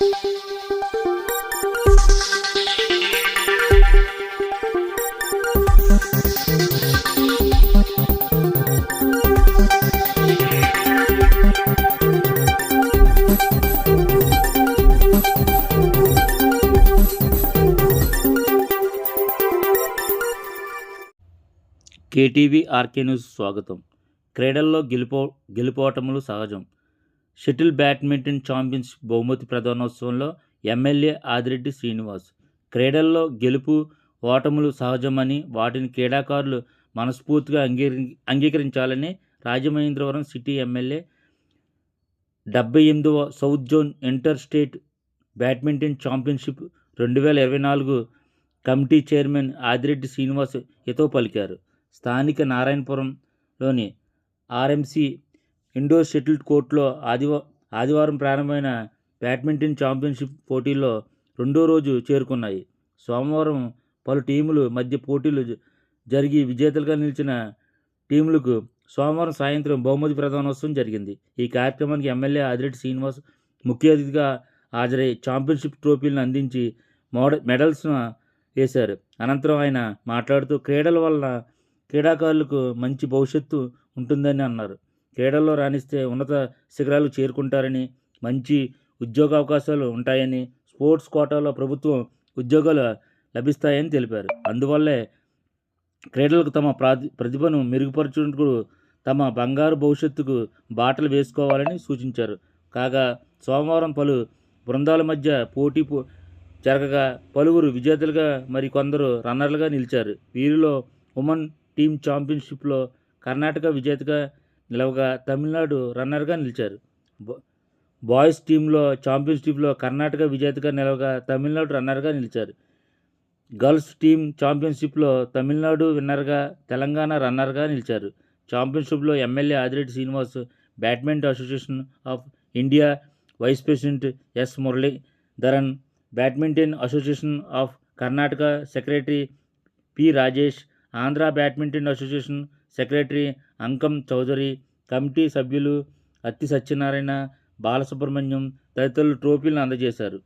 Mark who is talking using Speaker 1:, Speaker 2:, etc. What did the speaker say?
Speaker 1: KTV RK news స్వాగతం. క్రీడల్లో గెలుపో గెలుపోటములు సహజం. షటిల్ బ్యాడ్మింటన్ ఛాంపియన్షిప్ బహుమతి ప్రధానోత్సవంలో ఎమ్మెల్యే ఆదిరెడ్డి శ్రీనివాస్. క్రీడల్లో గెలుపు ఓటములు సహజమని వాటిని క్రీడాకారులు మనస్ఫూర్తిగా అంగీకరి అంగీకరించాలని రాజమహేంద్రవరం సిటీ ఎమ్మెల్యే డెబ్బై ఎనిమిదవ south zone inter state badminton championship రెండు వేల ఇరవై నాలుగు కమిటీ చైర్మన్ ఆదిరెడ్డి శ్రీనివాస్ హితో పలికారు. స్థానిక నారాయణపురంలోని ఆర్ఎంసి ఇండోర్ షటిల్ కోర్టులో ఆదివా ఆదివారం ప్రారంభమైన బ్యాడ్మింటన్ ఛాంపియన్షిప్ పోటీల్లో రెండో రోజు చేరుకున్నాయి. సోమవారం పలు టీములు మధ్య పోటీలు జ- జరిగి విజేతలుగా నిలిచిన టీములకు సోమవారం సాయంత్రం బహుమతి ప్రధానోత్సవం జరిగింది. ఈ కార్యక్రమానికి ఎమ్మెల్యే ఆదిరెడ్డి శ్రీనివాస్ ముఖ్య అతిథిగా హాజరై ఛాంపియన్షిప్ ట్రోఫీలను అందించి మోడ మెడల్స్ను వేశారు. అనంతరం ఆయన మాట్లాడుతూ క్రీడల వలన క్రీడాకారులకు మంచి భవిష్యత్తు ఉంటుందని అన్నారు. క్రీడల్లో రాణిస్తే ఉన్నత శిఖరాలు చేరుకుంటారని మంచి ఉద్యోగ అవకాశాలు ఉంటాయని స్పోర్ట్స్ కోటాలో ప్రభుత్వం ఉద్యోగాలు లభిస్తాయని తెలిపారు. అందువల్లే క్రీడలకు తమ ప్రతిభను మెరుగుపరచుటకు తమ బంగారు భవిష్యత్తుకు బాటలు వేసుకోవాలని సూచించారు. కాగా సోమవారం పలు బృందాల మధ్య పోటీ జరగగా పలువురు విజేతలుగా మరి కొందరు రన్నర్లుగా నిలిచారు. వీరిలో ఉమెన్ టీమ్ ఛాంపియన్షిప్లో కర్ణాటక విజేతగా నిలవగా తమిళనాడు రన్నర్గా నిలిచారు. బాయ్స్ టీంలో ఛాంపియన్షిప్లో కర్ణాటక విజేతగా నిలవగా తమిళనాడు రన్నర్గా నిలిచారు. గర్ల్స్ టీం ఛాంపియన్షిప్లో తమిళనాడు విన్నర్గా తెలంగాణ రన్నర్గా నిలిచారు. ఛాంపియన్షిప్లో MLA Adireddy Srinivas badminton association of India vice president S Muralidharan badminton association of Karnataka secretary P Rajesh Andhra badminton association secretary Ankam Chowdary committee సభ్యులు అత్తి సత్యనారాయణ బాలసుబ్రహ్మణ్యం తదితరులు ట్రోఫీలను అందజేశారు.